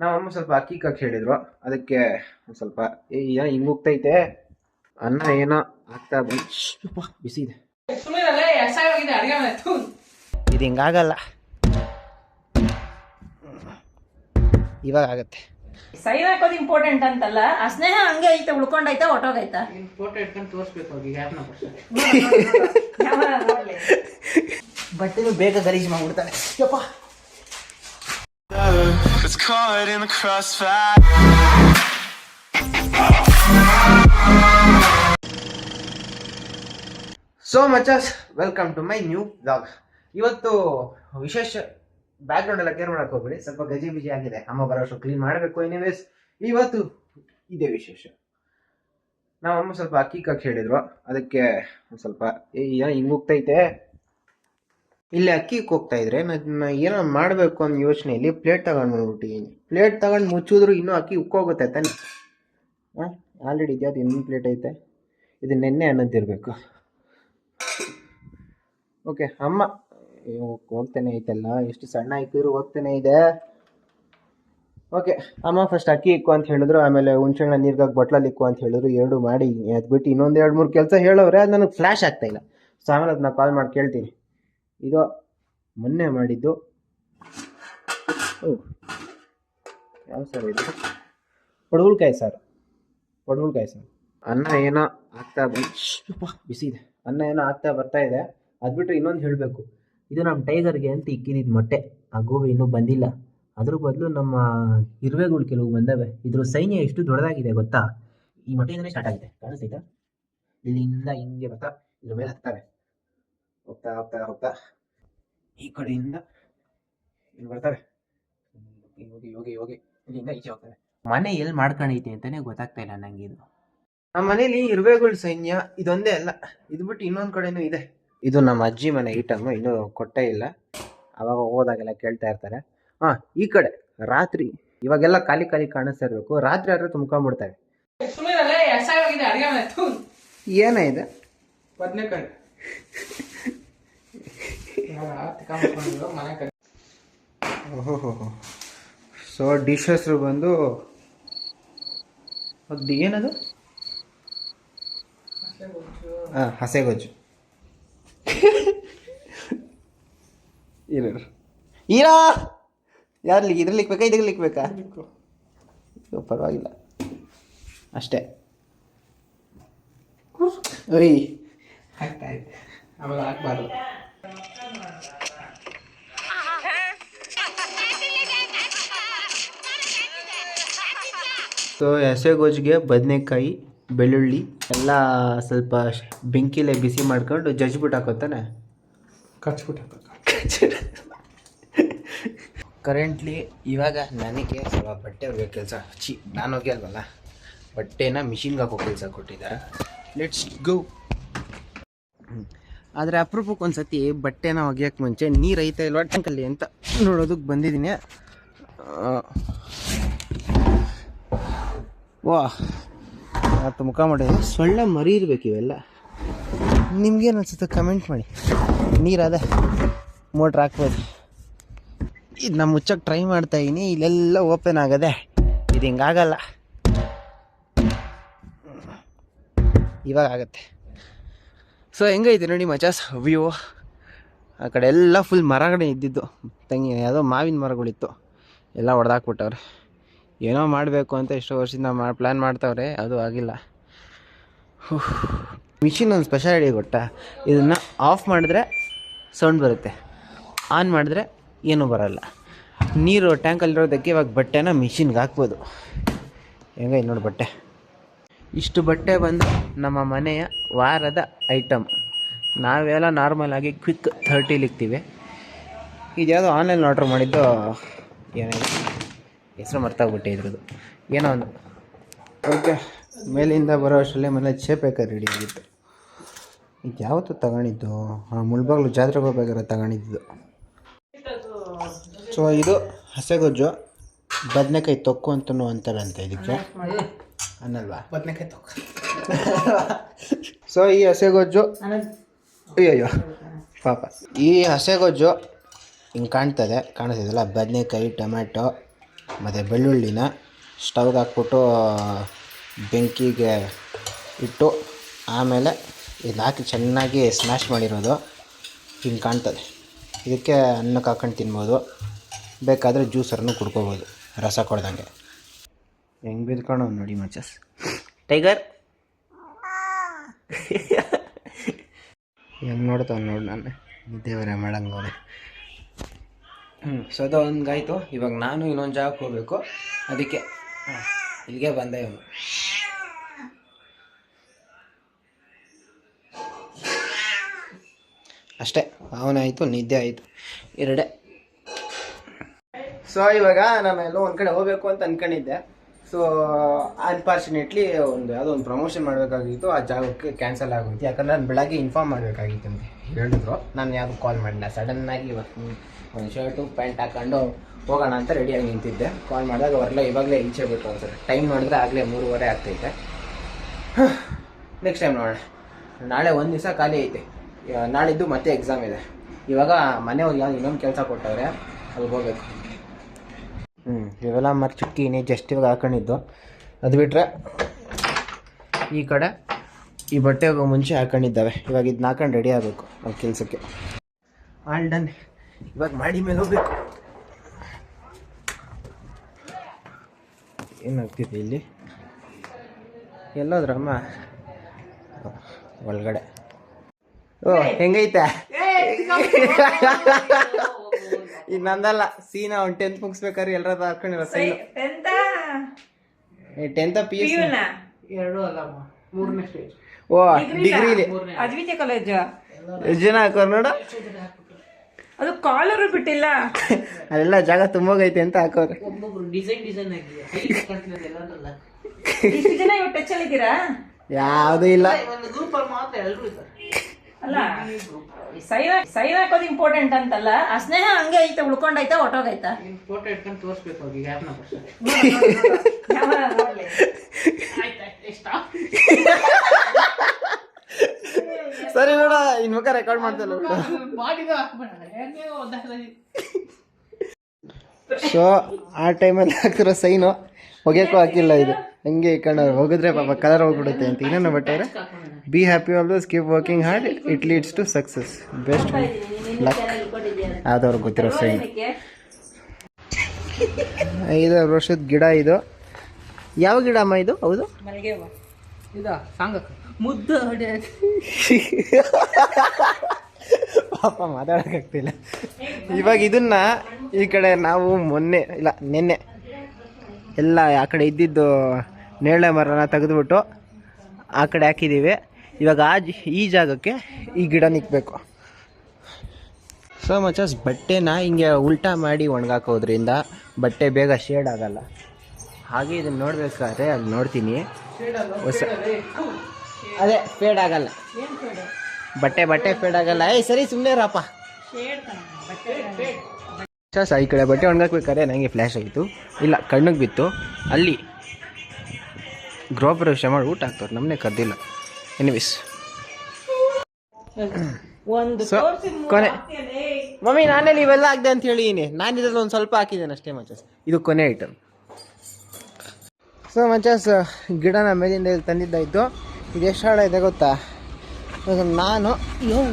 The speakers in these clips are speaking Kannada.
ನಮ್ಮಮ್ಮ ಸ್ವಲ್ಪ ಅಕ್ಕಿ ಕಕ್ ಹೇಳಿದ್ರು. ಅದಕ್ಕೆ ಒಂದು ಸ್ವಲ್ಪ ಏ ಏನೋ ಹಿಂಗ್ ಹೋಗ್ತೈತೆ ಅನ್ನ ಏನೋ ಆಗ್ತಾ ಬಂದು ಬಿಸಿ ಇದೆ. ಇದು ಹಿಂಗಾಗಲ್ಲ ಇವಾಗ ಆಗತ್ತೆ. ಸೈನ್ ಹಾಕೋದು ಇಂಪಾರ್ಟೆಂಟ್ ಅಂತಲ್ಲ ಆ ಸ್ನೇಹ ಹಂಗೆ ಐತೆ ಉಳ್ಕೊಂಡೈತಾ ಹೊಟ್ಟೋಗೈತಾ ಫೋಟೋ ಇಟ್ಕೊಂಡು ತೋರಿಸ್ಬೇಕು ಅವ್ರಿಗೆ ಯಾರನ್ನ ಬಟ್ಟೆನು ಬೇಗ ಗಲೀಜ್ ಮಾಡ್ಬಿಡ್ತಾನೆ ಯಪ್ಪ It's caught in the crossfire. So much welcome to my new blog ಇವತ್ತು ವಿಶೇಷ ಬ್ಯಾಕ್ಗ್ರೌಂಡ್ ಎಲ್ಲ ಕೇರ್ ಮಾಡಕ್ ಹೋಗ್ಬೇಡಿ. ಸ್ವಲ್ಪ ಗಜಿ ಬಿಜಿ ಆಗಿದೆ. ಅಮ್ಮ ಬರೋಷ್ಟು ಕ್ಲೀನ್ ಮಾಡಬೇಕು ಎನಿವೇಸ್ ಇವತ್ತು ಇದೇ ವಿಶೇಷ. ನಮ್ಮ ಅಮ್ಮ ಸ್ವಲ್ಪ ಅಕ್ಕಿ ಕಾಕಿ ಹೇಳಿದ್ರು. ಅದಕ್ಕೆ ಒಂದು ಸ್ವಲ್ಪ ಏ ಹಿಂಗ್ ಹೋಗ್ತೈತೆ ಇಲ್ಲಿ ಅಕ್ಕಿ ಹೋಗ್ತಾ ಇದ್ರೆ ನಾನು ಏನೋ ಮಾಡಬೇಕು ಅನ್ನೋ ಯೋಚನೆಯಲ್ಲಿ ಪ್ಲೇಟ್ ತಗೊಂಡು ಬಂದ್ಬಿಟ್ಟಿದ್ದೀನಿ ಪ್ಲೇಟ್ ತಗೊಂಡು ಮುಚ್ಚಿದ್ರು ಇನ್ನೂ ಅಕ್ಕಿ ಉಕ್ಕೋಗುತ್ತೆ ತಾನೆ. ಹಾಂ ಆಲ್ರೆಡಿ ಇದ್ಯಾವ್ದು ಇನ್ನೊಂದು ಪ್ಲೇಟ್ ಐತೆ. ಇದು ನೆನ್ನೆ ಅನ್ನೋದಿರಬೇಕು ಓಕೆ ಅಮ್ಮ. ಹೋಗ್ತಾನೆ ಐತಲ್ಲ, ಎಷ್ಟು ಸಣ್ಣ ಇಕ್ಕಿದ್ರು ಹೋಗ್ತಾನೆ ಇದೆ. ಓಕೆ ಅಮ್ಮ ಫಸ್ಟ್ ಅಕ್ಕಿ ಇಕ್ಕು ಅಂತ ಹೇಳಿದ್ರು, ಆಮೇಲೆ ಹುಣ್ಸೆಣ್ಣ ನೀರ್ಗಾಗಿ ಬಟ್ಲಲ್ಲಿ ಇಕ್ಕು ಅಂತ ಹೇಳಿದ್ರು, ಎರಡು ಮಾಡಿ, ಅದ್ಬಿಟ್ಟು ಇನ್ನೊಂದು ಎರಡು ಮೂರು ಕೆಲಸ ಹೇಳೋರೆ ಅದು ನನಗೆ ಫ್ಲ್ಯಾಶ್ ಆಗ್ತಾಯಿಲ್ಲ ಸೊ ಆಮೇಲೆ ಅದನ್ನ ಕಾಲ್ ಮಾಡಿ ಕೇಳ್ತೀನಿ. ಇದು ಮೊನ್ನೆ ಮಾಡಿದ್ದು ಓ ಯಾವ ಸರ್ ಇದು? ಪಡವಲ್ಕಾಯಿ ಸರ್. ಪಡವಲ್ಕಾಯಿ ಸರ್. ಅನ್ನ ಏನೋ ಆಗ್ತಾ ಬಿಸಿ ಇದೆ. ಅನ್ನ ಏನೋ ಆಗ್ತಾ ಬರ್ತಾ ಇದೆ. ಅದು ಬಿಟ್ಟರೆ ಇನ್ನೊಂದು ಹೇಳಬೇಕು. ಇದು ನಮ್ಮ ಟೈಗರ್ಗೆ ಅಂತ ಇಕ್ಕಿದಿದ್ದು ಮೊಟ್ಟೆ. ಆ ಗೋಬಿ ಇನ್ನೂ ಬಂದಿಲ್ಲ. ಅದ್ರ ಬದಲು ನಮ್ಮ ಇರುವೆಗಳು ಕೆಲವು ಬಂದವೆ. ಇದ್ರ ಸೈನ್ಯ ಎಷ್ಟು ದೊಡ್ಡದಾಗಿದೆ ಗೊತ್ತಾ? ಈ ಮೊಟ್ಟೆಯಿಂದನೇ ಸ್ಟಾರ್ಟ್ ಆಗಿದೆ. ಕಾಣಿಸ್ತೈತಾ ಇಲ್ಲಿಂದ ಹಿಂಗೆ ಬರ್ತಾ ಇದ್ರ ಮೇಲೆ ಹತ್ತವೆ. ಹೋಗ್ತಾ ಹೋಗ್ತಾ ಹೋಗ್ತಾ ಈ ಕಡೆಯಿಂದ ಇಲ್ಲಿ ಬರ್ತಾರೆ. ಯೋಗಿ ಯೋಗಿ ಹೋಗಿ ಇಲ್ಲಿಂದ ಈಚೆ ಹೋಗ್ತಾರೆ. ಮನೆ ಎಲ್ಲಿ ಮಾಡ್ಕೊಂಡೈತೆ ಅಂತಾನೆ ಗೊತ್ತಾಗ್ತಾ ಇಲ್ಲ ನಂಗೆ ಇದು. ನಮ್ಮ ಮನೇಲಿ ಇರುವೆಗಳ ಸೈನ್ಯ ಇದೊಂದೇ ಅಲ್ಲ. ಇದು ಬಿಟ್ಟು ಇನ್ನೊಂದು ಕಡೆನೂ ಇದೆ. ಇದು ನಮ್ಮ ಅಜ್ಜಿ ಮನೆ ಐಟಮ್ ಇನ್ನೂ ಕೊಟ್ಟೇ ಇಲ್ಲ. ಅವಾಗ ಹೋದಾಗೆಲ್ಲ ಕೇಳ್ತಾ ಇರ್ತಾರೆ. ಹಾ ಈ ಕಡೆ ರಾತ್ರಿ ಇವಾಗೆಲ್ಲ ಖಾಲಿ ಖಾಲಿ ಕಾಣಿಸ್ತಾ ಇರಬೇಕು. ರಾತ್ರಿ ಆದ್ರೆ ಥು. ಏನೇ ಇದೆ? ಬದ್ನೆಕಾಯಿ ಇವಾಗ ತಿಕ್ಕೊಂಡ್ಬಿಟ್ಕೊಂಡಿದ್ರು, ಮನೆ ಕಡೆ ಓಹೋ ಸೊ ಡಿಶ್ ಹೆಸರು ಬಂದು ಅದು ಏನದು? ಹಾಂ ಹಸೆಗೊಜ್ಜು. ಇರ ಈರಾ! ಯಾರಲ್ಲಿ ಇದ್ರಲ್ಲಿ ಇಕ್ಬೇಕಾ ಇದ್ರಲ್ಲಿ ಬೇಕಾ ಪರವಾಗಿಲ್ಲ. ಅಷ್ಟೇ. ಓಯ್. ಆಗ್ತಾ ಇದೆ ಆಮೇಲೆ ಹಾಕ್ಬಾರ್ದು. ಸೊ ಎಸೆಗೊಜ್ಜಿಗೆ ಬದನೆಕಾಯಿ ಬೆಳ್ಳುಳ್ಳಿ ಎಲ್ಲ ಸ್ವಲ್ಪ ಬೆಂಕಿಲೆ ಬಿಸಿ ಮಾಡ್ಕೊಂಡು ಜಜ್ಬಿಟ್ಟು ಹಾಕೋತಾನೆ? ಕಚ್ಬಿಟ್ಟು ಕರೆಂಟ್ಲಿ ಇವಾಗ ನನಗೆ ಸ್ವಲ್ಪ ಬಟ್ಟೆ ಒಗೆಯೋ ಕೆಲಸ. ಚಿ ನಾನು ಒಗೆಯಲ್ವಲ್ಲ ಬಟ್ಟೆನ ಮಿಷಿನ್ಗೆ ಹಾಕೋ ಕೆಲಸ ಕೊಟ್ಟಿದ್ದಾರೆ. ಲೆಟ್ಸ್ ಗೋ ಆದರೆ ಅಪರೂಪಕ್ಕೆ ಒಂದು ಸತಿ ಬಟ್ಟೆನ ಒಗೆಯೋಕ್ಕೆ ಮುಂಚೆ ನೀರು ಐತೆ ಇಲ್ವಾ ಟ್ಯಾಂಕಲ್ಲಿ ಅಂತ ನೋಡೋದಕ್ಕೆ ಬಂದಿದ್ದೀನಿ. ವಾ ಮತ್ತು ಮುಖ ಮಾಡಿ. ಸೊಳ್ಳೆ ಮರಿ ಇರ್ಬೇಕು ಇವೆಲ್ಲ. ನಿಮ್ಗೇನು ಅನ್ಸುತ್ತೆ? ಕಮೆಂಟ್ ಮಾಡಿ. ನೀರದೆ. ಮೋಟ್ರ್ ಹಾಕ್ಬೋದು. ಇದು ನಮ್ಮ ಮುಚ್ಚಕ್ಕೆ ಟ್ರೈ ಮಾಡ್ತಾ ಇದೀನಿ. ಇಲ್ಲೆಲ್ಲ ಓಪನ್ ಆಗದೆ. ಇದು ಹಿಂಗಾಗಲ್ಲ ಇವಾಗ ಆಗತ್ತೆ. ಸೊ ಹೆಂಗೈತೆ ನೋಡಿ ಮಚಾಸ್ ವ್ಯೂ ಆ ಕಡೆ ಎಲ್ಲ ಫುಲ್ ಮರಗಳೇ ಇದ್ದಿದ್ದು. ತಂಗಿ ಯಾವುದೋ ಮಾವಿನ ಮರಗಳಿತ್ತು. ಎಲ್ಲ ಹೊಡೆದಾಕ್ಬಿಟ್ಟವ್ರೆ ಏನೋ ಮಾಡಬೇಕು ಅಂತ ಎಷ್ಟೋ ವರ್ಷದಿಂದ ಮಾ ಪ್ಲ್ಯಾನ್ ಮಾಡ್ತಾವ್ರೆ, ಅದು ಆಗಿಲ್ಲ. ಮಿಷಿನ್ ಒಂದು ಸ್ಪೆಷಾಲಿಟಿ ಕೊಟ್ಟ. ಇದನ್ನು ಆಫ್ ಮಾಡಿದ್ರೆ ಸೌಂಡ್ ಬರುತ್ತೆ. ಆನ್ ಮಾಡಿದ್ರೆ ಏನೂ ಬರೋಲ್ಲ. ನೀರು ಟ್ಯಾಂಕಲ್ಲಿರೋದಕ್ಕೆ ಇವಾಗ ಬಟ್ಟೆನ ಮಿಷಿನ್ಗೆ ಹಾಕ್ಬೋದು. ಹೆಂಗೈತೆ ನೋಡಿ ಬಟ್ಟೆ. ಇಷ್ಟು ಬಟ್ಟೆ ಬಂದು ನಮ್ಮ ಮನೆಯ ವಾರದ ಐಟಮ್ ನಾವೆಲ್ಲ ನಾರ್ಮಲ್ ಆಗಿ ಕ್ವಿಕ್ ಥರ್ಟಿಲಿ ಇಕ್ತೀವಿ ಇದ್ಯಾವುದೋ ಆನ್ಲೈನ್ ಆರ್ಡ್ರ್ ಮಾಡಿದ್ದು, ಏನಾಯ್ತು? ಹೆಸರು ಮರ್ತಾಗ್ಬಿಟ್ಟೆ ಇದ್ರದ್ದು. ಏನೋ ಒಂದು. ಓಕೆ ಮೇಲಿಂದ ಬರೋ ಅಷ್ಟರಲ್ಲಿ ಮನೆ ಚೇಪೇಕರ್ ರೆಡಿ ಆಗಿತ್ತು. ಇದು ಯಾವತ್ತು ತಗೊಂಡಿದ್ದು? ಹಾಂ ಮುಳ್ಬಾಗ್ಲು ಜಾತ್ರೆಗೆ ಹೋಗ್ಬೇಕಾದ್ರೆ ತಗೊಂಡಿದ್ದು. ಸೊ ಇದು ಹಸೆಗೊಜ್ಜು. ಬದನೆಕಾಯಿ ತೊಕ್ಕು ಅಂತಾರೆ ಅಂತ ಇದಕ್ಕೆ. ಅನ್ನಲ್ವಾ? ಬದನೆಕಾಯಿ ತೊಕ್ಕು. ಸೊ ಈ ಹಸೆಗೊಜ್ಜು ಅಯ್ಯಯ್ಯೋ ಪಾಪ. ಈ ಹಸೆಗೊಜ್ಜು ಹಿಂಗೆ ಕಾಣ್ತದೆ ಕಾಣಿಸ್ತಿದೆಯಲ್ಲ? ಬದನೆಕಾಯಿ ಟೊಮ್ಯಾಟೊ ಮತ್ತು ಬೆಳ್ಳುಳ್ಳಿನ ಸ್ಟವ್ಗೆ ಹಾಕ್ಬಿಟ್ಟು ಬೆಂಕಿಗೆ ಇಟ್ಟು ಆಮೇಲೆ ಇದು ಹಾಕಿ ಚೆನ್ನಾಗಿ ಸ್ಮ್ಯಾಶ್ ಮಾಡಿರೋದು ಹಿಂಗೆ ಕಾಣ್ತದೆ. ಇದಕ್ಕೆ ಅನ್ನಕ್ಕೆ ಹಾಕ್ಕೊಂಡು ತಿನ್ಬೋದು. ಬೇಕಾದರೆ ಜ್ಯೂಸರನ್ನು ಕುಡ್ಕೋಬೋದು. ರಸ ಕೊಡ್ದಂಗೆ. ಹೆಂಗೆ ಬಿದ್ಕೊಂಡು ನೋಡಿ ಮಚಸ್ ಟೈಗರ್? ಹೆಂಗೆ ನೋಡ್ತಾವ ನೋಡಿ ನಾನು. ದೇವರೇ ಮಾಡಂಗೆ ಹ್ಞೂ ಸೊ ಅದು ಹಂಗಾಯ್ತು ಇವಾಗ ನಾನು ಇನ್ನೊಂದು ಜಾಗಕ್ಕೆ ಹೋಗಬೇಕು. ಅದಕ್ಕೆ, ಹಾಂ, ಇಲ್ಲಿಗೆ ಬಂದೆ ಇವನು. ಅಷ್ಟೇ ಅವನಾಯಿತು ನಿದ್ದೆ ಆಯಿತು. ಎರಡೇ. ಸೊ ಇವಾಗ ನಾನು ಎಲ್ಲೋ ಒಂದು ಕಡೆ ಹೋಗಬೇಕು ಅಂತ ಅಂದ್ಕೊಂಡಿದ್ದೆ ಸೊ ಅನ್ಫಾರ್ಚುನೇಟ್ಲಿ ಒಂದು, ಯಾವುದೋ ಒಂದು ಪ್ರಮೋಷನ್ ಮಾಡಬೇಕಾಗಿತ್ತು, ಆ ಜಾಗಕ್ಕೆ ಕ್ಯಾನ್ಸಲ್ ಆಗೋಯ್ತು. ಯಾಕಂದ್ರೆ ನಾನು ಬೆಳಗ್ಗೆ ಇನ್ಫಾರ್ಮ್ ಮಾಡಬೇಕಾಗಿತ್ತು ಅಂತ ಹೇಳಿದ್ರು. ನಾನು ಯಾವ್ದು ಕಾಲ್ ಮಾಡಿಲ್ಲ ಆಗಿ ಇವತ್ತು ಒಂದು ಶರ್ಟು ಪ್ಯಾಂಟ್ ಹಾಕೊಂಡು ಹೋಗೋಣ ಅಂತ ರೆಡಿಯಾಗಿ ನಿಂತಿದ್ದೆ. ಕಾಲ್ ಮಾಡಿದಾಗ ಅವರೆಲ್ಲ ಇವಾಗಲೇ ಈಚೆ ಬೇಕು ಅನ್ಸುತ್ತೆ. ಟೈಮ್ ನೋಡಿದ್ರೆ ಆಗಲೇ ಮೂರುವರೆ ಆಗ್ತೈತೆ. ನೆಕ್ಸ್ಟ್ ಟೈಮ್ ನೋಡೋಣ. ನಾಳೆ ಒಂದು ದಿವಸ ಖಾಲಿ ಐತೆ. ನಾಳಿದ್ದು ಮತ್ತೆ ಎಕ್ಸಾಮ್ ಇದೆ. ಇವಾಗ ಮನೆಯವ್ರು ಯಾವ್ದು ಇನ್ನೊಂದು ಕೆಲಸ ಕೊಟ್ಟವ್ರೆ, ಅಲ್ಲಿಗೆ ಹೋಗ್ಬೇಕು. ಹ್ಞೂ ಇವೆಲ್ಲ ಮರ ಚುಕ್ಕಿ ಇನ್ನೇ ಜಸ್ಟ್ ಇವಾಗ ಹಾಕೊಂಡಿದ್ದು. ಅದು ಬಿಟ್ಟರೆ ಈ ಕಡೆ ಈ ಬಟ್ಟೆ ಹೋಗೋ ಮುಂಚೆ ಹಾಕೊಂಡಿದ್ದಾವೆ. ಇವಾಗ ಇದನ್ನ ಹಾಕೊಂಡು ರೆಡಿ ಆಗಬೇಕು ನಮ್ಮ ಕೆಲಸಕ್ಕೆ. ಆಲ್ ಡನ್ ಇವಾಗ ಮಾಡಿ ಮೇಲೆ ಹೋಗ್ಬೇಕು. ಏನಾಗ್ತಿದೆ ಇಲ್ಲಿ? ಎಲ್ಲೋದ್ರಮ್ಮ ಒಳಗಡೆ. ಓ ಹೆಂಗೈತೆ? ಈಗ ನಂದಲ್ಲ ಸೀನಾ ಒಂದು ಟೆಂತ್ ಮುಗಿಸ್ಬೇಕಾದ್ರೆ ಎಲ್ಲರದ ಹಾಕೊಂಡಿರೋ ಸೈನ್. ಟೆಂತ್ ಪಿ ಯು ಎರಡು ಅಲ್ಲಮ್ಮ ಮೂರನೇ ಸ್ಟೇಜ್ ಓ ಡಿಗ್ರಿಲಿ ಅದ್ವಿದ್ಯ ಕಾಲೇಜ್ ಎಷ್ಟು ಜನ ಹಾಕೋರು ನೋಡು ಅದು ಕಾಲರು ಬಿಟ್ಟಿಲ್ಲ. ಅಲ್ಲೆಲ್ಲ ಜಾಗ ತುಂಬೋಗೈತೆ ಅಂತ ಹಾಕೋರು. ಡಿಸೈನ್ ಡಿಸೈನ್ ಇಷ್ಟು ಜನ ಇವಾಗ ಟಚ್ ಅಲ್ಲಿ ಇದ್ದೀರಾ? ಯಾವುದೂ ಇಲ್ಲ. ಒಂದು ಗ್ರೂಪಲ್ಲಿ ಮಾತ್ರ ಎಲ್ಲರೂ ಇದ್ದಾರೆ. ಅಲ್ಲ ಸೈನ್ ಸೈನ್ ಹಾಕೋದು ಇಂಪಾರ್ಟೆಂಟ್ ಅಂತಲ್ಲ ಆ ಸ್ನೇಹ ಹಂಗೆ ಐತೆ ಉಳ್ಕೊಂಡೈತಾ ಹೊಟ್ಟೋಗೈತಾ ಫೋಟೋ ಇಟ್ಕೊಂಡು ತೋರಿಸ್ಬೇಕು ಅವ್ರಿಗೆ ಯಾರನ್ನ ಸರಿ ನೋಡ ಇನ್ ಮುಖ ರೆಕಾರ್ಡ್ ಮಾಡ್ತಲ್ಲ ಬಾಡಿಗೆ ಸೊ ಆ ಟೈಮಲ್ಲಿ ಹಾಕ್ತಿರೋ ಸೈನು ಹೊಗೆಕೋ ಹಾಕಿಲ್ಲ ಇದು. ಹಂಗೆ ಕಣ ಹೋಗಿದ್ರೆ ಪಾಪ ಕಲರ್ ಹೋಗ್ಬಿಡುತ್ತೆ ಅಂತ. ಇನ್ನೇನು ಬಟ್ಟವ್ರೆ be happy always keep working hard it leads to success best luck ಆದವ್ರಿಗೆ ಗೊತ್ತಿರೋ ಸೈನ್ ಐದಾರು ವರ್ಷದ ಗಿಡ ಇದು. ಯಾವ ಗಿಡ ಅಮ್ಮ ಇದು? ಹೌದು? ಮುದ್ದು ಹೊಡೆ. ಪಾಪ ಮಾತಾಡೋಕ್ಕಾಗ್ತಿಲ್ಲ ಇವಾಗ ಇದನ್ನ ಈ ಕಡೆ ನಾವು ಮೊನ್ನೆ ಇಲ್ಲ ನಿನ್ನೆ ಎಲ್ಲ ಆ ಕಡೆ ಇದ್ದಿದ್ದು ನೇರಳೆ ಮರನ ತೆಗೆದುಬಿಟ್ಟು ಆ ಕಡೆ ಹಾಕಿದ್ದೀವಿ. ಇವಾಗ ಆ ಜ- ಈ ಜಾಗಕ್ಕೆ ಈ ಗಿಡ ನಿಕ್ಕಬೇಕು ಸೊ ಮಚಸ್ ಬಟ್ಟೆನ ಹಿಂಗೆ ಉಲ್ಟಾ ಮಾಡಿ ಒಣಗಾಕೋದ್ರಿಂದ ಬಟ್ಟೆ ಬೇಗ ಶೇಡ್ ಆಗಲ್ಲ. ಹಾಗೆ ಇದನ್ನ ನೋಡ್ಬೇಕಾದ್ರೆ ಅಲ್ಲಿ ನೋಡ್ತೀನಿ. ಹೊಸ ಅದೇ ಫೇಡ್ ಆಗಲ್ಲ. ಬಟ್ಟೆ ಬಟ್ಟೆ ಫೇಡ್ ಆಗಲ್ಲ. ಏಯ್ ಸರಿ ಸುಮ್ಮನೆ ರಾಪ ಸರ್ ಈ ಕಡೆ ಬಟ್ಟೆ ಒಣಗಾಕ್ಬೇಕಾದ್ರೆ ನನಗೆ ಫ್ಲ್ಯಾಶ್ ಆಯಿತು ಇಲ್ಲ ಕಣ್ಣಿಗೆ ಬಿತ್ತು. ಅಲ್ಲಿ ಗೃಹ ಪ್ರವೇಶ ಮಾಡಿ ಊಟ ಹಾಕ್ತಾರೆ. ನಮ್ಮನೆ ಕದ್ದಿಲ್ಲ ಎನಿವಿಸ್ ಒಂದು ಸೊ ಕೊನೆ. ಮಮ್ಮಿ ನಾನೇ ಇವೆಲ್ಲ ಹಾಕ್ದೆ ಅಂತ ಹೇಳಿದೀನಿ. ನಾನು ಇದ್ರಲ್ಲಿ ಒಂದು ಸ್ವಲ್ಪ ಹಾಕಿದ್ದೇನೆ ಅಷ್ಟೇ ಮಚಸ್ ಇದು ಕೊನೆ ಐಟಮ್ ಸೊ ಮಚಸ್ ಗಿಡನ ಮೇಲಿಂದ ಇಲ್ಲಿ ತಂದಿದ್ದಾಯಿತು ಇದು. ಎಷ್ಟು ಹಾಳ ಇದೆ ಗೊತ್ತಾ? ನಾನು ಇವಾಗ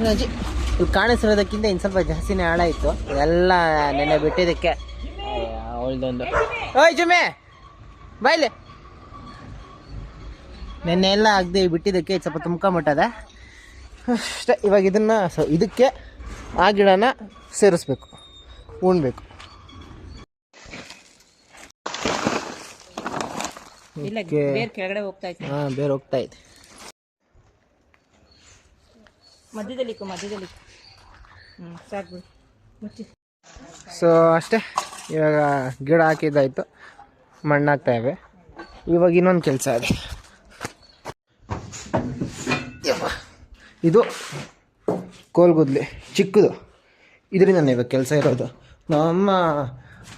ಇಲ್ಲಿ ಕಾಣಿಸಿರೋದಕ್ಕಿಂತ ಇನ್ನು ಸ್ವಲ್ಪ ಜಾಸ್ತಿನೇ ಆಳ ಇತ್ತು ಎಲ್ಲ ನೆನೆ ಬಿಟ್ಟಿದ್ದಕ್ಕೆ. ಅವಳ್ದೊಂದು. ಓಯ್ ಜುಮೆ! ಬಾಯ್ಲೆ ನೆನ್ನೆ ಎಲ್ಲ ಆಗದೆ ಬಿಟ್ಟಿದ್ದಕ್ಕೆ ಸ್ವಲ್ಪ ತುಂಬ್ಕೊಂಬಿಟ್ಟದೆ ಅಷ್ಟೇ ಇವಾಗ ಇದನ್ನು ಸೊ ಇದಕ್ಕೆ ಆ ಗಿಡನ ಸೇರಿಸ್ಬೇಕು. ಉಣ್ಬೇಕು. ಇಲ್ಲ Okay. ಬೇರೆ ಕೆಳಗಡೆ ಹೋಗ್ತಾ ಇತ್ತು ಹಾಂ ಬೇರೆ ಹೋಗ್ತಾ ಇದೆ. ಮಧ್ಯದಲ್ಲಿ ಮಧ್ಯದಲ್ಲಿ ಸೊ ಅಷ್ಟೇ. ಇವಾಗ ಗಿಡ ಹಾಕಿದ್ದಾಯಿತು. ಮಣ್ಣಾಗ್ತಾ ಇವೆ. ಇವಾಗ ಇನ್ನೊಂದು ಕೆಲಸ ಇದೆ. ಇದು ಕೋಲ್ಗುದ್ಲಿ. ಚಿಕ್ಕದು. ಇದರಿಂದ ಇವಾಗ ಕೆಲಸ ಇರೋದು.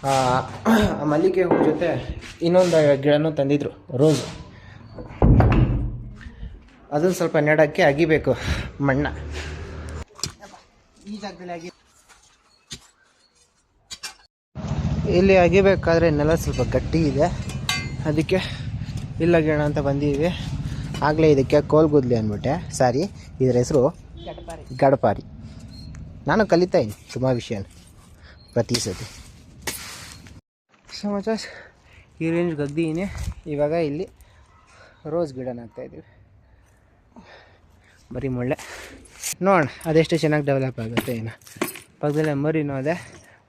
ಆ ಮಲ್ಲಿಗೆ ಹೂ ಜೊತೆ ಇನ್ನೊಂದು ಗಿಡನೂ ತಂದಿದ್ರು. ರೋಸು. ಅದನ್ನು ಸ್ವಲ್ಪ ನೆಡೋಕ್ಕೆ ಅಗಿಬೇಕು ಮಣ್ಣ. ಈ ಜಾಗದಲ್ಲಿ ಆಗಿ ಇಲ್ಲಿ ಅಗಿಬೇಕಾದ್ರೆ ನೆಲ ಸ್ವಲ್ಪ ಗಟ್ಟಿ ಇದೆ. ಅದಕ್ಕೆ ಇಲ್ಲ ಅಗಿಯೋಣ ಅಂತ ಬಂದಿದ್ವಿ ಆಗಲೇ ಇದಕ್ಕೆ ಕೋಲ್ಗುದ್ಲಿ ಅಂದ್ಬಿಟ್ಟೆ. ಸಾರಿ ಇದರ ಹೆಸರು ಗಡಪಾರಿ ನಾನು ಕಲಿತಾ ಇದ್ದೀನಿ ತುಂಬ ವಿಷಯನ ಪ್ರತಿ ಸತಿ. ಸಮಾಚಾರ ಈ ರೇಂಜ್ ಗದ್ದೀನಿ ಇವಾಗ ಇಲ್ಲಿ ರೋಸ್ ಗಿಡನ ಹಾಕ್ತಾಯಿದ್ದೀವಿ ಬರೀ ಮುಳ್ಳೆ. ನೋಡೋಣ ಅದೆಷ್ಟು ಚೆನ್ನಾಗಿ ಡೆವಲಪ್ ಆಗುತ್ತೆ ಏನು. ಪಕ್ಕದಲ್ಲೇ ಮರಿನೂ ಅದೇ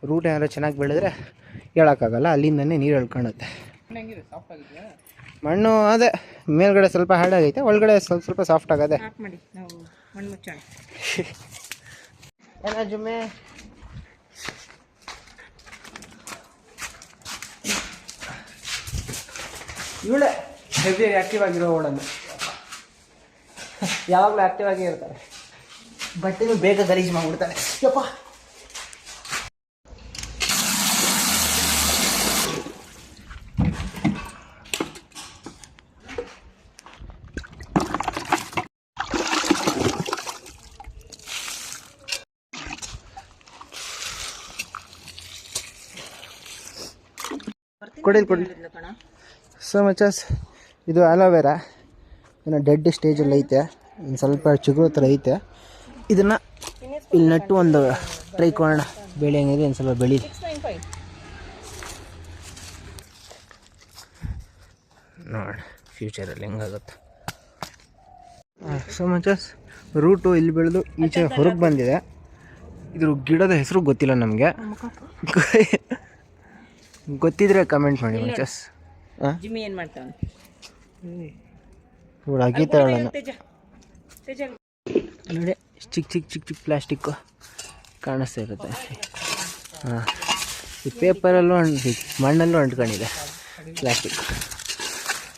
ರೂಟ್ ಏನಾದ್ರು ಚೆನ್ನಾಗಿ ಬೆಳೆದ್ರೆ ಹೇಳೋಕ್ಕಾಗಲ್ಲ ಅಲ್ಲಿಂದನೇ ನೀರು ಎಳ್ಕೊಳುತ್ತೆ ಮಣ್ಣು ಅದೇ ಮೇಲ್ಗಡೆ ಸ್ವಲ್ಪ ಹಾರ್ಡ್ ಆಗೈತೆ ಒಳಗಡೆ ಸ್ವಲ್ಪ ಸ್ವಲ್ಪ ಸಾಫ್ಟ್ ಆಗದೆ. ಏನ ಜುಮ್ಮೆ? ಇವಳೆ ಹೆವಿ ಆಕ್ಟಿವ್ ಆಗಿರೋ ಓಡನ್ನು ಯಾವಾಗಲೂ ಆಕ್ಟಿವ್ ಆಗಿ ಇರ್ತಾರೆ. ಬಟ್ಟೆನೂ ಬೇಗ ಗಲೀಜು ಮಾಡ್ಬಿಡ್ತಾರೆ ಯಪ್ಪ. ಕೊಡಿ ಕೊಡಿ. ಸೊ ಮಚಸ್ ಇದು ಆಲೋವೆರಾ ಇನ್ನು ಡೆಡ್ ಸ್ಟೇಜಲ್ಲಿ ಐತೆ. ಇನ್ನು ಸ್ವಲ್ಪ ಚಿಗುರು ಥರ ಐತೆ. ಇದನ್ನು ಇಲ್ಲಿ ನಟ್ಟು ಒಂದು ಟ್ರೈ ಕೊಡೋಣ. ಬೆಳೆ ಹೆಂಗಿದೆ ಒಂದು ಸ್ವಲ್ಪ ಬೆಳಿ ನೋಡೋಣ ಫ್ಯೂಚರಲ್ಲಿ ಹೆಂಗಾಗುತ್ತೆ. ಸೊ ಮಚಸ್ ರೂಟು ಇಲ್ಲಿ ಬೆಳೆದು ಈಚೆ ಹೊರಗೆ ಬಂದಿದೆ. ಇದ್ರ ಗಿಡದ ಹೆಸರು ಗೊತ್ತಿಲ್ಲ ನಮಗೆ. ಗೊತ್ತಿದ್ರೆ ಕಮೆಂಟ್ ಮಾಡಿ ಮಚಸ್ ಜಿಮ್ಮಿ ಏನು ಮಾಡ್ತಾವನು? ನೋಡಿ. ಚಿಕ್ಕ ಚಿಕ್ಕ ಚಿಕ್ಕ ಚಿಕ್ಕ ಪ್ಲಾಸ್ಟಿಕ್ಕು ಕಾಣಿಸ್ತಾ ಇರುತ್ತೆ. ಹಾಂ. ಈ ಪೇಪರಲ್ಲೂ ಅಂಟಿ ಮಣ್ಣಲ್ಲೂ ಅಂಟ್ಕೊಂಡಿದೆ ಪ್ಲಾಸ್ಟಿಕ್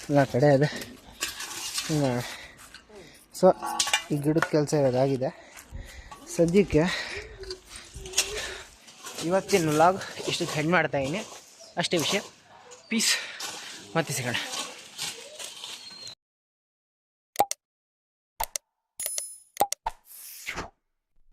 ಎಲ್ಲ ಕಡೆ ಇದೆ ಸೊ ಈ ಗಿಡದ ಕೆಲಸ ಇರೋದಾಗಿದೆ. ಸದ್ಯಕ್ಕೆ ಇವತ್ತಿನ ಲಾಗ್ ಇಷ್ಟಕ್ಕೆ ಹೆಣ್ಣು ಮಾಡ್ತಾಯಿದ್ದೀನಿ ಅಷ್ಟೇ ವಿಷಯ. ಪೀಸ್ ಮತ್ತೆ ಸಿಗೋಣ.